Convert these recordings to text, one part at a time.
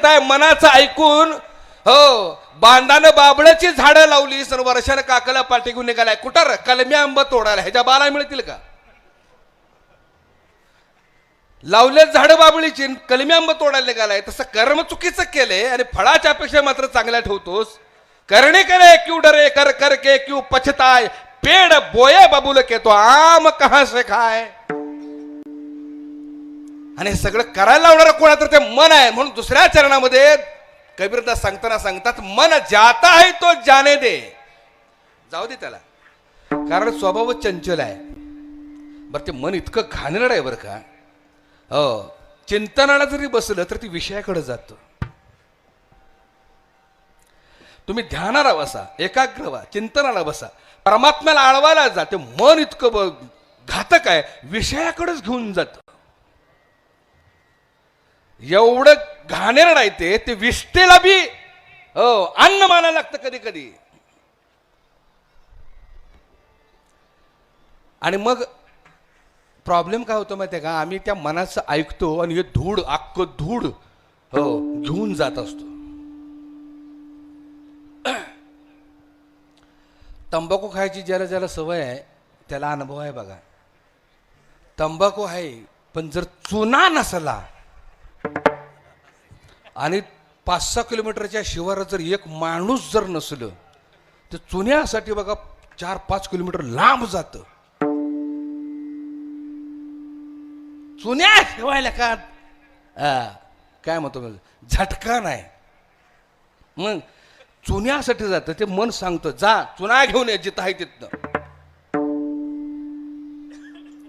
परिस्थिती आहे मनाचं ऐकून हो बांधानं बाबळाची झाडं लावली सर वर्षानं काकाला पाठी घेऊन निघालाय. कुठं कलमी आंबा तोडायला. ह्याच्या बाला मिळतील का? लावले झाडं बाबळीची कलमी आंबा तोडायला निघालाय. तसं कर्म चुकीचं केलंय आणि फळाच्या अपेक्षा मात्र चांगल्या ठेवतोस. करणे करे क्यू डरे कर कर के क्यू पछताय. पेड़ बोये बाबुल केतो. आम कहा से खाय आणि हे सगळं करायला लावणारं कोणा तर ते मन आहे. म्हणून दुसऱ्या चरणामध्ये कबीरदास सांगताना सांगतात मन जाता आहे तो जाने दे. जाऊ दे त्याला. कारण स्वभाव चंचल आहे. बरं ते मन इतकं घाणेरड आहे बरं का. हो चिंतनाला जरी बसलं तर ती विषयाकडे जातं. तुम्ही ध्यानाला बसा एकाग्र व्हा चिंतनाला बसा. परमात्म्याला आळवायला जा ते मन इतकं घातक आहे विषयाकडेच घेऊन जातं. एवढं घाणेरड आहे ते ते विष्टेला बी हो अन्न मानायला लागतं कधी कधी आणि मग प्रॉब्लेम काय होतो माहिती आहे का? आम्ही त्या मनाचं ऐकतो आणि हे धूड अख्ख धूड हो घेऊन जात असतो. तंबाखू खायची ज्याला ज्याला सवय आहे त्याला अनुभव आहे बघा. तंबाखू आहे पण जर चुना नसला आणि पाच सहा किलोमीटरच्या शिवारात जर एक माणूस जर नसलं तर चुन्यासाठी बघा चार पाच किलोमीटर लांब जातं. चुन्या ठेवायला का? हा, काय म्हणतो झटका नाही. मग चुन्यासाठी जातं ते मन सांगतं जा चुना घेऊन ये जिथं आहे तिथनं.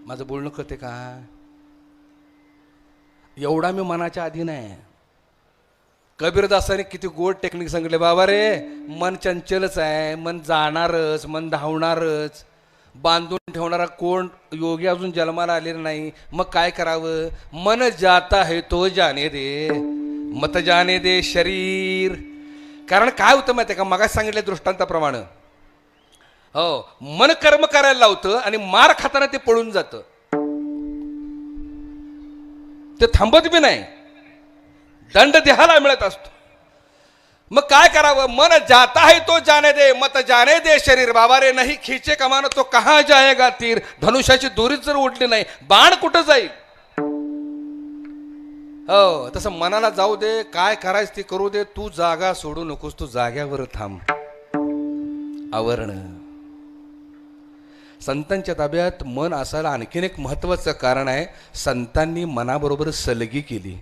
माझं बोलणं कळते का? एवढा मी मनाच्या आधी नाही. कबीरदासाने किती गोड टेक्निक सांगितले. बाबा रे मन चंचलच आहे मन जाणारच मन धावणारच. बांधून ठेवणारा कोण योगी अजून जन्माला आलेला नाही. मग काय करावं? मन जाता है तो जाने दे. मत जाने दे शरीर. कारण काय होतं माहिती आहे का? मगाच सांगितलं दृष्टांताप्रमाणे. हो मन कर्म करायला लावतं आणि मार खाताना ते पळून जातं. ते थांबत बी नाही. दंड देहाला मिळत असतो. मग काय करावं? मन जाता है तो जाने दे मत जाने दे शरीर बाबा रे नाही खिचे कमान तो कहा जायगा तीर? धनुष्याची दोरीच जर उडली नाही बाण कुठं जाईल? हो तसं मनाला जाऊ दे काय करायचं ते करू दे तू जागा सोडू नकोस तू जाग्यावर थांब. आवरण. संतांच्या ताब्यात मन असायला आणखीन एक महत्वाचं कारण आहे संतांनी मनाबरोबर सलगी केली.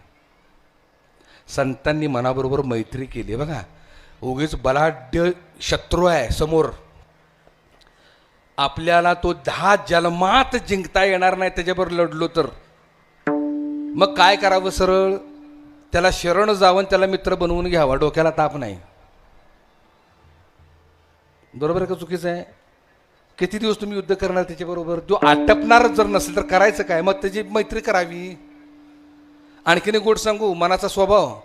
संतांनी मनाबरोबर मैत्री केली. बघा उगीच बलाढ्य शत्रू आहे समोर. आपल्याला तो दहा जन्मात जिंकता येणार नाही त्याच्याबरोबर लढलो तर. मग काय करावं सरळ? त्याला शरण जावं त्याला मित्र बनवून घ्यावा. डोक्याला ताप नाही. बरोबर आहे का चुकीचं आहे? किती दिवस तुम्ही युद्ध करणार त्याच्याबरोबर? जो आटपणारच जर नसेल तर करायचं काय? मग त्याची मैत्री करावी. आणखीन एक गोड सांगू मनाचा स्वभाव.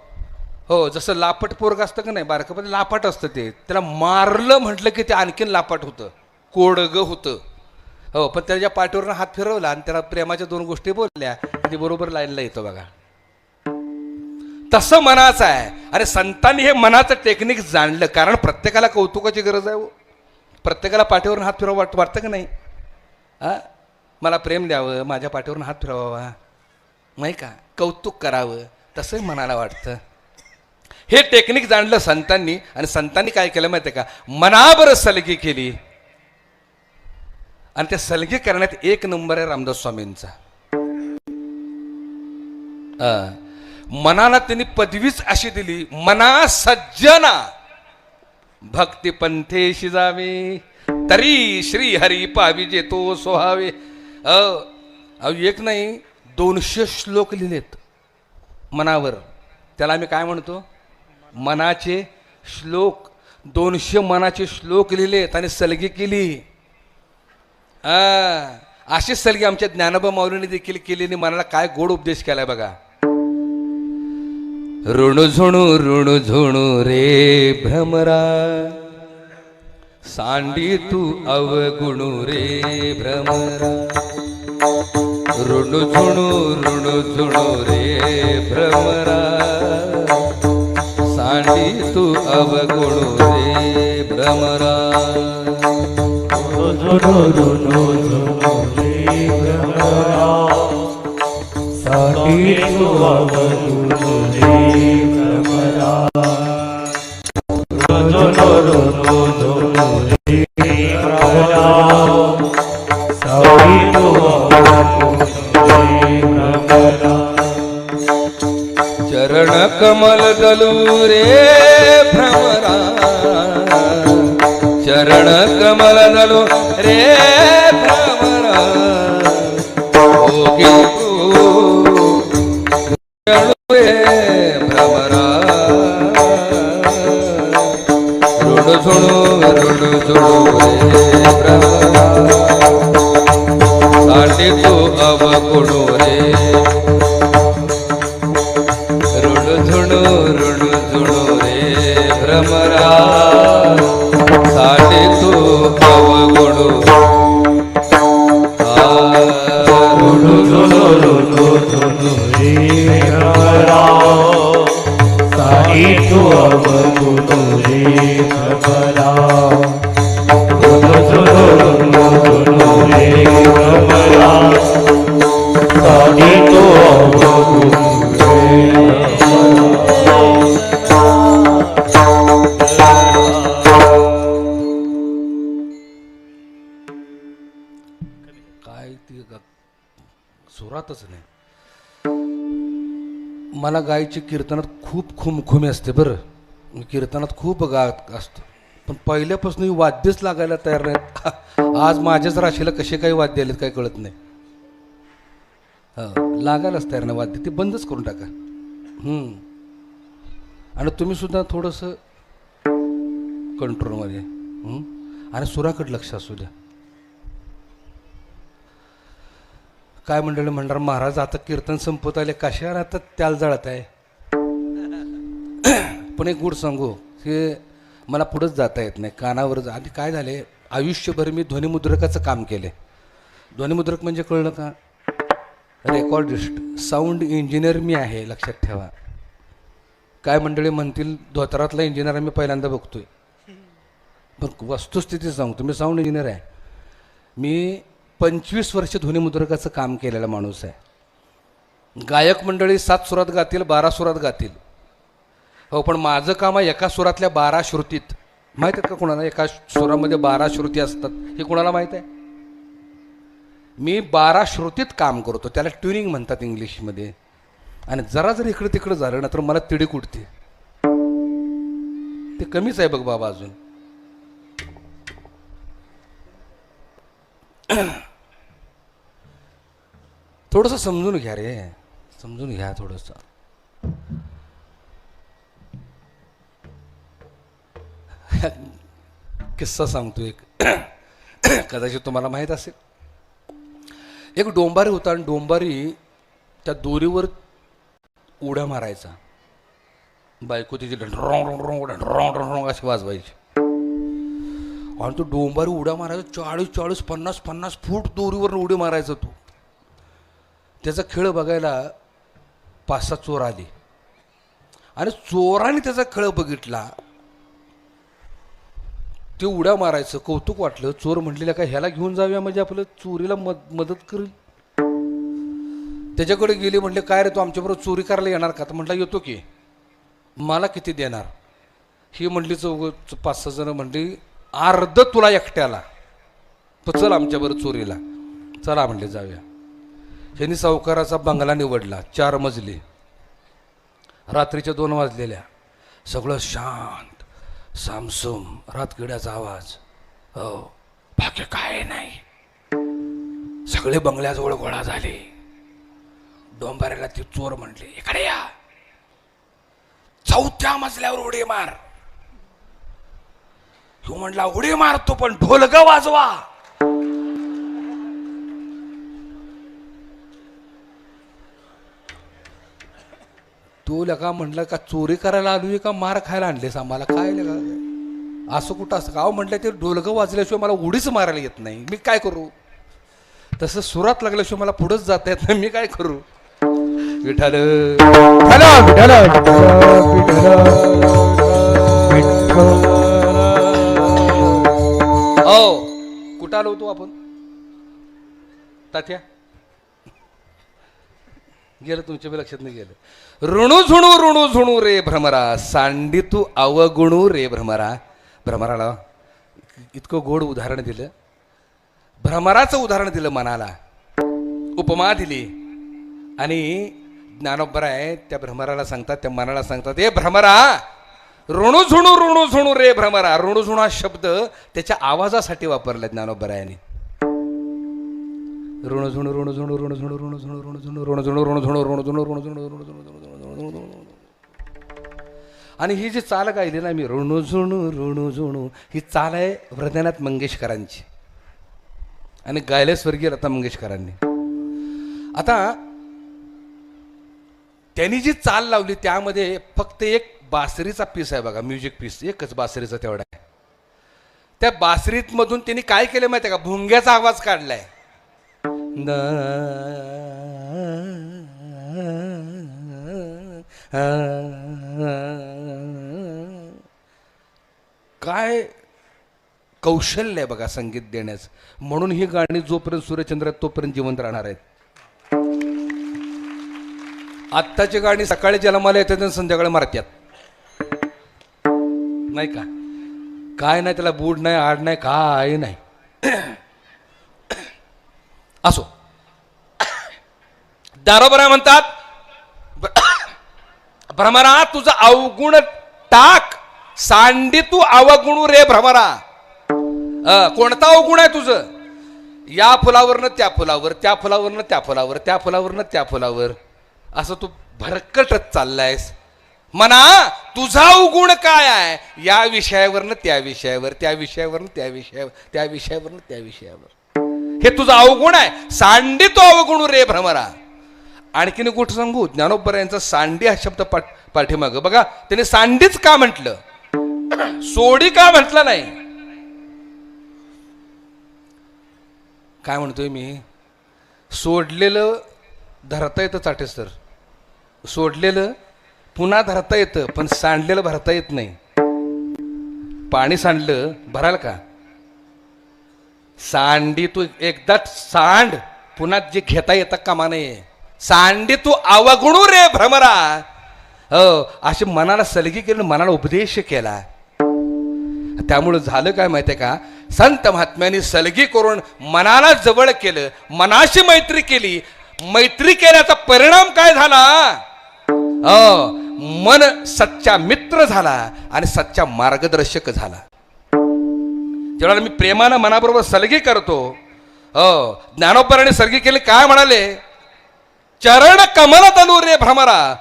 हो जसं लापट पोरग असतं का नाही बारकामध्ये लापाट असतं ते. त्याला मारलं म्हटलं की ते आणखीन लापाट होतं. कोडगं होतं. हो पण त्याच्या पाठीवरनं हात फिरवला आणि त्याला प्रेमाच्या दोन गोष्टी बोलल्या ते बरोबर लाईनला येतो बघा. तसं मनाचं आहे. अरे संतांनी हे मनाचं टेक्निक जाणलं. कारण प्रत्येकाला कौतुकाची गरज आहे हो. प्रत्येकाला पाठीवरून हात फिरवा वाट वाटतं का नाही? हा? मला प्रेम द्यावं माझ्या पाठीवरून हात फिरवावा. नाही का? कौतुक करावं तसंही मनाला वाटतं. हे टेक्निक जाणलं संतांनी आणि संतांनी काय केलं माहिती का? मनावर सलगी केली. आणि त्या सलगी करण्यात एक नंबर आहे रामदास स्वामींचा. अं, मनाला त्यांनी पदवीच अशी दिली मना सज्जना. भक्ती पंथेशी जावे तरी श्री हरी पावी जेतो सोहावे. अ अहो एक नाही दोनशे श्लोक लिहिलेत मनावर. त्याला आम्ही काय म्हणतो? मनाचे श्लोक दोनशे मनाचे श्लोक लिहिलेत आणि सलगी केली. हा अशीच सलगी आमच्या ज्ञानोबा माऊलीने देखील केली आणि मनाला काय गोड उपदेश केलाय बघा. ऋणझुणू झुणू झुणू रे भ्रमरा. सांडी तू अवगुणू रे भ्रमरा. ऋणू झुणू ऋणू झुणू रे भ्रमरा सांडी तू अवगुण रे भ्रमरा चरण गायची कीर्तनात खूप खुमखुमी असते बरं. मी कीर्तनात खूप गात असतो. पण पहिल्यापासून ही वाद्यच लागायला तयार नाहीत. आज माझ्याच राशीला कसे काही वाद्य आलेत काही कळत नाही. हां लागायलाच तयार नाही वाद्य. ते बंदच करून टाका. हम्म. आणि तुम्ही सुद्धा थोडंसं कंट्रोलमध्ये आणि सुराकडे लक्ष असू द्या. काय मंडळी म्हणणार महाराज आता कीर्तन संपत आले. कशाला आता त्याला जळत आहे पण एक गुड सांगू हे मला पुढंच जाता येत नाही कानावर जा- आणि काय झाले आयुष्यभर मी ध्वनिमुद्रकाचं काम केले. ध्वनिमुद्रक म्हणजे कळलं का? रेकॉर्डिस्ट साऊंड इंजिनियर मी आहे लक्षात ठेवा. काय मंडळी म्हणतील धोतरातला इंजिनियर मी पहिल्यांदा बघतोय. पण वस्तुस्थिती सांगतो मी साऊंड इंजिनियर आहे. मी पंचवीस वर्ष ध्वनिमुद्रकाचं काम केलेला माणूस आहे. गायक मंडळी सात सुरात गातील बारा सुरात गातील. हो पण माझं काम आहे एका सुरातल्या बारा श्रुतीत. माहीत आहेत का कोणाला? एका सुरामध्ये बारा श्रुती असतात. हे कोणाला माहीत आहे? मी बारा श्रुतीत काम करतो. त्याला ट्युनिंग म्हणतात इंग्लिशमध्ये. आणि जरा जर इकडे तिकडे झालं ना तर मला तिडीक उठते ते कमीच आहे बघ बाबा अजून. थोडंसं समजून घ्या रे. समजून घ्या थोडंसं. किस्सा सांगतो एक. कदाचित तुम्हाला माहीत असेल. एक डोंबारी होता आणि डोंबारी त्या दोरीवर उड्या मारायचा. बायको तिची ढोंग ढोंग ढोंग ढोंग अशी वाजवायची. आणि तो डोंबारी उड्या मारायचा चाळीस चाळीस पन्नास पन्नास फूट दोरीवर उडी मारायचा तो. त्याचा खेळ बघायला पाच सात चोर आले. आणि चोराने त्याचा खेळ बघितला. ते उड्या मारायचं कौतुक वाटलं. चोर म्हटलेलं काय ह्याला घेऊन जाऊया म्हणजे आपलं चोरीला मद मदत करेल? त्याच्याकडे गेले म्हटले काय रे तू आमच्याबरोबर चोरी करायला येणार का? तर म्हटलं येतो की. मला किती देणार? ही म्हटली चौघ पाच सहा जण म्हणली अर्ध तुला एकट्याला. चल आमच्याबरोबर चोरीला. चला म्हणले जाऊया. ह्यांनी सावकाराचा बंगला निवडला चार मजली. रात्रीच्या दोन वाजलेल्या. सगळं शांत. सामसूम रातकिड्याचा आवाज. हो. बाकी काय नाही. सगळे बंगल्याजवळ गोळा झाले. डोंबाऱ्याला ती चोर म्हटले इकडे या. चौथ्या मजल्यावर उडी मार. तू म्हटला उडी मारतो पण ढोलग वाजवा. तो लगा म्हटलं का चोरी करायला आलोय का? मार खायला आणलेस आम्हाला. काय लगा? असं कुठं असं? गाव म्हटलं ते ढोलगं वाजल्याशिवाय मला उडीच मारायला येत नाही. मी काय करू? तसं सुरात लागल्याशिवाय मला पुढंच जाता येत नाही. मी काय करू? विठ्ठल. हो कुठं आलो होतो आपण? तात्या? गेलं तुमच्या बी लक्षात नाही गेलं. ऋणू झुणू ऋणू झुणू रे भ्रमरा. सांडी तू अवगुणू रे भ्रमरा. भ्रमराला इतकं गोड उदाहरण दिलं. भ्रमराचं उदाहरण दिलं मनाला. उपमा दिली. आणि ज्ञानोबर आहे त्या भ्रमराला सांगतात त्या मनाला सांगतात ए भ्रमरा ऋणू झुणू ऋणू झुणू रे भ्रमरा. ऋणू झुणू हा शब्द त्याच्या आवाजासाठी वापरला ज्ञानोबरायाने ऋण झुणू ऋण झुण ऋण झुण ऋण झुण ऋण झुण आणि ही जी चाल गायली ना मी ऋणू झुणू ऋणू झुणू ही चाल आहे हृदयनाथ मंगेशकरांची आणि गायले स्वर्गीय लता मंगेशकरांनी आता त्यांनी जी चाल लावली त्यामध्ये फक्त एक बासरीचा पीस आहे बघा म्युझिक पीस एकच बासरीचा तेवढा आहे त्या बासरीत मधून त्यांनी काय केलं माहिती आहे का भुंग्याचा आवाज काढलाय काय कौशल्य आहे बघा संगीत देण्याचं. म्हणून ही गाणी जोपर्यंत सूर्यचंद्र तोपर्यंत जिवंत राहणार आहेत. आत्ताची गाणी सकाळी जन्माला येतात आणि संध्याकाळी मारत्यात नाही का? काय नाही त्याला बूड नाही आड नाही काय नाही. असो. दारोबरा म्हणतात भ्रमरा तुझा अवगुण टाक सांडी तू अवगुणू रे भ्रमरा. कोणता अवगुण आहे तुझं? या फुलावरनं त्या फुलावर त्या फुलावरनं त्या फुलावर त्या फुलावरनं त्या फुलावर. असं तू भरकटत चाललायस. म्हणा तुझा अवगुण काय आहे? या विषयावरनं त्या विषयावर त्या विषयावरनं त्या विषयावर त्या विषयावरनं त्या विषयावर. हे तुझा अवगुण आहे. सांडी तो अवगुण रे भ्रमरा. आणखीन कुठं गोष्ट सांगू ज्ञानोबर यांचा सांडी हा शब्द पाठ पाठीमागं. बघा त्याने सांडीच का म्हटलं? सोडी का म्हटलं नाही? काय म्हणतोय मी? सोडलेलं धरता येतं चाटे सर सोडलेलं पुन्हा धरता येतं पण सांडलेलं भरता येत नाही. पाणी सांडलं भराल का? सांडी तू एकदाच सांड पुन्हा जे घेता येतं कामा नये. सांडी तू अवगुणू रे भ्रमरा. हो असे मनाला सलगी केली मनाला उपदेश केला. त्यामुळं झालं काय माहितीये का? संत महात्म्यांनी सलगी करून मनाला जवळ केलं मनाशी मैत्री केली. मैत्री केल्याचा परिणाम काय झाला? हो, मन सच्चा मित्र झाला आणि सच्चा मार्गदर्शक झाला. जेव्हा मी प्रेमानं मनाबरोबर सलगी करतो. हो ज्ञानोपराने सलगी केली काय म्हणाले? चरण कमल तलू रे भ्रमरा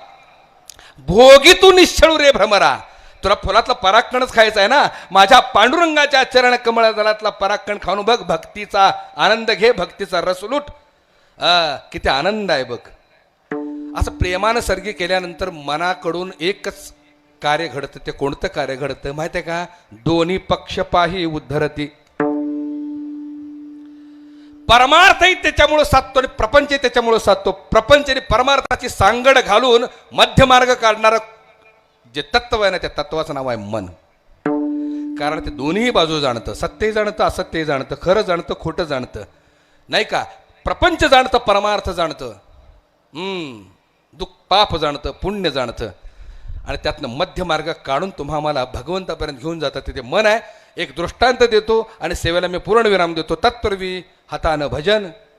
भोगी तू निश्चळू रे भ्रमरा. तुला फुलातला परागकणच खायचा आहे ना? माझ्या पांडुरंगाच्या चरण कमळ दलातला परागकण खाऊन बघ भक्तीचा आनंद घे भक्तीचा रस लुट. अ, किती आनंद आहे बघ. असं प्रेमानं सर्गी केल्यानंतर मनाकडून एकच कार्य घडतं ते कोणतं कार्य घडतं माहिती आहे का? दोन्ही पक्षपाही उद्धरती. परमार्थही त्याच्यामुळे साधतो आणि प्रपंचही त्याच्यामुळे साधतो. प्रपंच आणि परमार्थाची सांगड घालून मध्यमार्ग काढणारं जे तत्व आहे ना त्या तत्वाचं नाव आहे मन. कारण ते दोन्ही बाजू जाणतं. सत्यही जाणतं असत्यही जाणतं खरं जाणतं खोटं जाणतं. नाही का? प्रपंच जाणतं परमार्थ जाणतं. हम्म, दुःख पाप जाणतं पुण्य जाणतं. आणि त्यातनं मध्य मार्ग काढून तुम्हा आम्हाला भगवंतापर्यंत घेऊन जातात. तिथे मन आहे एक दृष्टांत देतो आणि सेवेला मी पूर्णविराम देतो. तत्पूर्वी हातानं भजन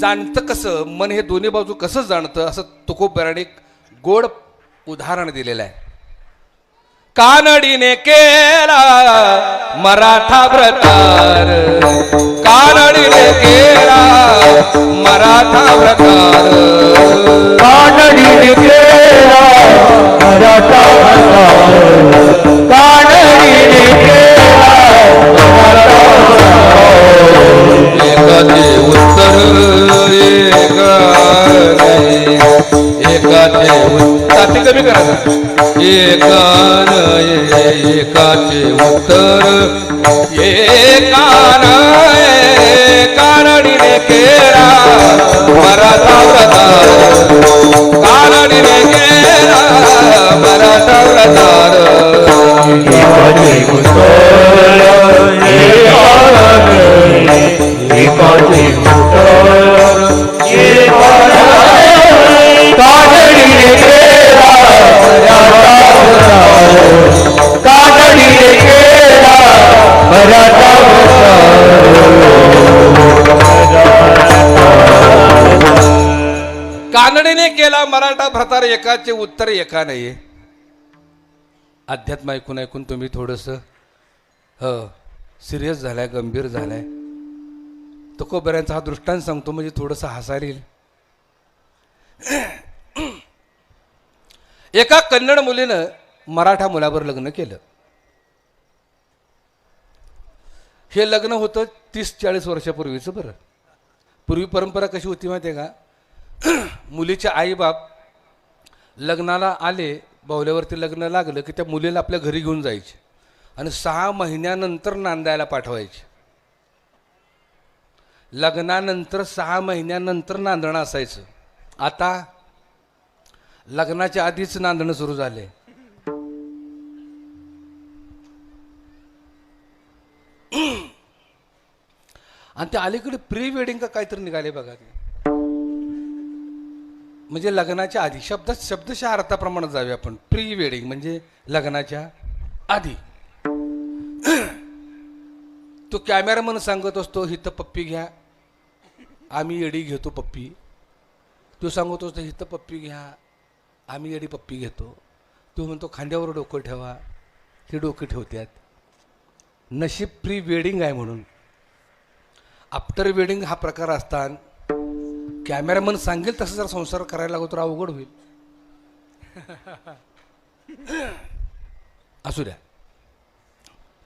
जाणतं कसं? मन हे दोन्ही बाजू कसं जाणतं? असं तुकोबराने एक गोड उदाहरण दिलेलं आहे. कानडीने केला मराठा प्रकार. कानडीने केला मराठा प्रकार. कानडीने केला मराठा प्रकार. कानडीने केला मराठा प्रकार. एकाचे उत्तर एका एकाचे उत्तर. कमी करायचं एका एकाचे उत्तर. एका कारणीने केला मराठा प्रधान कारणीने केला मराठा प्रधान कानडीने केला मराठा भ्रतार एकाचे उत्तर एका नाही अध्यात्म ऐकून ऐकून तुम्ही थोडस ह सिरियस झालाय गंभीर झालाय. तुकोबऱ्यांचा हा दृष्टांत सांगतो म्हणजे थोडंसं हसायला येईल. एका कन्नड मुलीनं मराठा मुलावर लग्न केलं. हे लग्न होतं तीस चाळीस वर्षापूर्वीचं बरं. पूर्वी परंपरा कशी होती माहिती आहे का? मुलीचे आईबाप लग्नाला आले बावल्यावरती लग्न लागलं की त्या मुलीला आपल्या घरी घेऊन जायचे. आणि सहा महिन्यानंतर नांदायला पाठवायचे. लग्नानंतर सहा महिन्यानंतर नांदणं असायचं. आता लग्नाच्या आधीच नांदणं सुरू झाले. आणि ते अलीकडे प्री वेडिंग का काहीतरी निघाले बघा ते. म्हणजे लग्नाच्या आधी शब्द शब्दशः अर्थाप्रमाणे जावे आपण. प्री वेडिंग म्हणजे लग्नाच्या आधी. तो कॅमेरामन सांगत असतो हिथं पप्पी घ्या. आम्ही येडी घेतो पप्पी. तो सांगत होतो हिथं पप्पी घ्या. आम्ही येडी पप्पी घेतो. तो म्हणतो खांद्यावर डोकं ठेवा. ते डोकं ठेवतात नशीब प्री वेडिंग आहे म्हणून. आफ्टर वेडिंग हा प्रकार असताना कॅमेरामन सांगेल तसं जर संसार करायला लागतो तर अवघड होईल. असू द्या.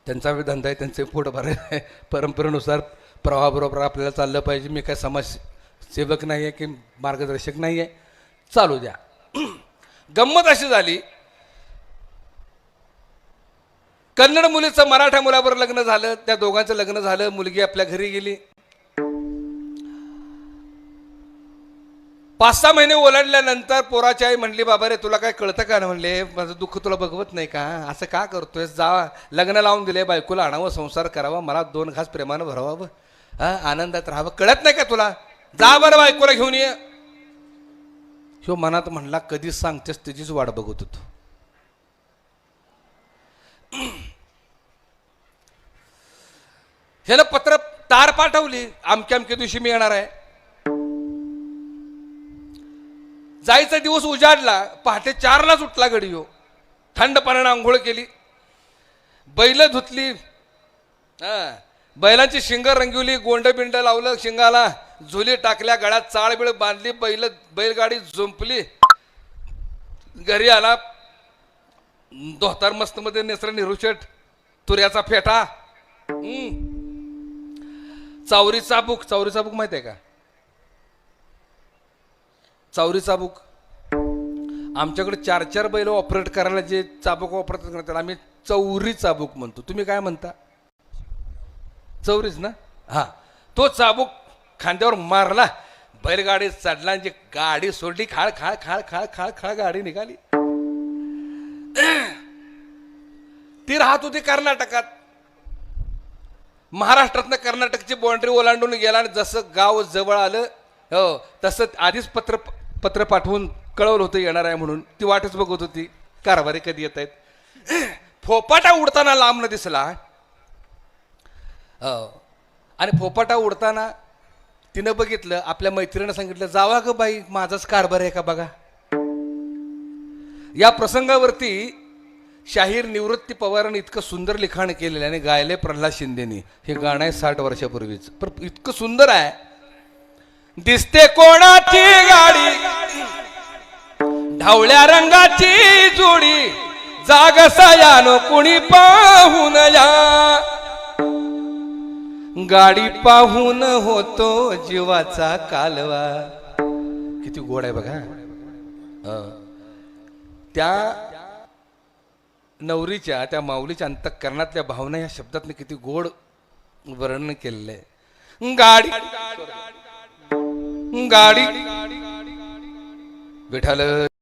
त्यांचा धंदा आहे त्यांचे पोट भरायला आहे. परंपरेनुसार प्रवाहाबरोबर आपल्याला चाललं पाहिजे. मी काय समाजसेवक नाही आहे की मार्गदर्शक नाही आहे चालू द्या. गंमत अशी झाली. कन्नड मुलीचं मराठा मुलाबरोबर लग्न झालं. त्या दोघांचं लग्न झालं. मुलगी आपल्या घरी गेली. पाच सहा महिने ओलांडल्यानंतर पोराची आई म्हणली बाबा रे तुला काय कळतं का? म्हणले माझं दुःख तुला बघवत नाही का? असं का करतोय जा लग्न लावून दिले बायकोला आणावं संसार करावा मला दोन घास प्रेमानं भरवावं हा आनंदात राहावं. कळत नाही का तुला? जा बरं बायकोला घेऊन ये. ह्यो मनात म्हणला कधी सांगतेस त्याचीच वाट बघत होतो. ह्यानं पत्र तार पाठवली. आमक्या अमक्या दिवशी मी येणार आहे. जायचा दिवस उजाडला. पहाटे चारलाच उठला गडी हो थंड पाण्यानं आंघोळ केली. बैल धुतली. हा. बैलांची शिंग रंगवली गोंड बिंड लावलं शिंगाला झुली टाकल्या गळ्यात चाळबिळ बांधली बैल बैलगाडी झुंपली. घरी आला. दोहतार मस्त मध्ये नेसर निरुशेट तुऱ्याचा फेटा. चावरीचा चावरी चाबूक चावरी चाबूक माहिती आहे का? चावरी चाबूक. आमच्याकडे चार चार बैल ऑपरेट करायला जे चाबूक वापरतात त्याला आम्ही चौरी चाबूक म्हणतो. तुम्ही काय म्हणता? चौरीच ना? हा. तो चाबूक खांद्यावर मारला. बैलगाडी चढला आणि जी गाडी सोडली खाळ खाळ खाळ खाळ खाळ खाळ गाडी निघाली. ती राहत होती कर्नाटकात. महाराष्ट्रातनं कर्नाटकची बाँड्री ओलांडून गेला आणि जसं गाव जवळ आलं हो तसं आधीच पत्र पत्र पाठवून कळवलं होतं येणार आहे म्हणून. ती वाटच बघत होती. कारभारी कधी येत आहेत फोपाटा उडताना लांब न दिसला. हो. आणि फोपाटा उडताना तिनं बघितलं आपल्या मैत्रिणीनं सांगितलं जावा ग बाई माझाच कारभार आहे का बघा? या प्रसंगावरती शाहीर निवृत्ती पवारांनी इतकं सुंदर लिखाण केलेलं आहे आणि गायले प्रल्हाद शिंदेनी. हे गाणं आहे साठ वर्षापूर्वीच. पण इतकं सुंदर आहे. दिसते कोणाची गाडी? ढवळ्या रंगाची जोडी. जाग सयानो कुणी पाहून या? गाडी पाहून होतो जीवाचा कालवा किती गोड आहे बघा त्या नवरीच्या त्या माऊलीच्या अंतःकरणातल्या भावना या शब्दात किती गोड वर्णन केलेलं आहे गाडी गाडी विठाल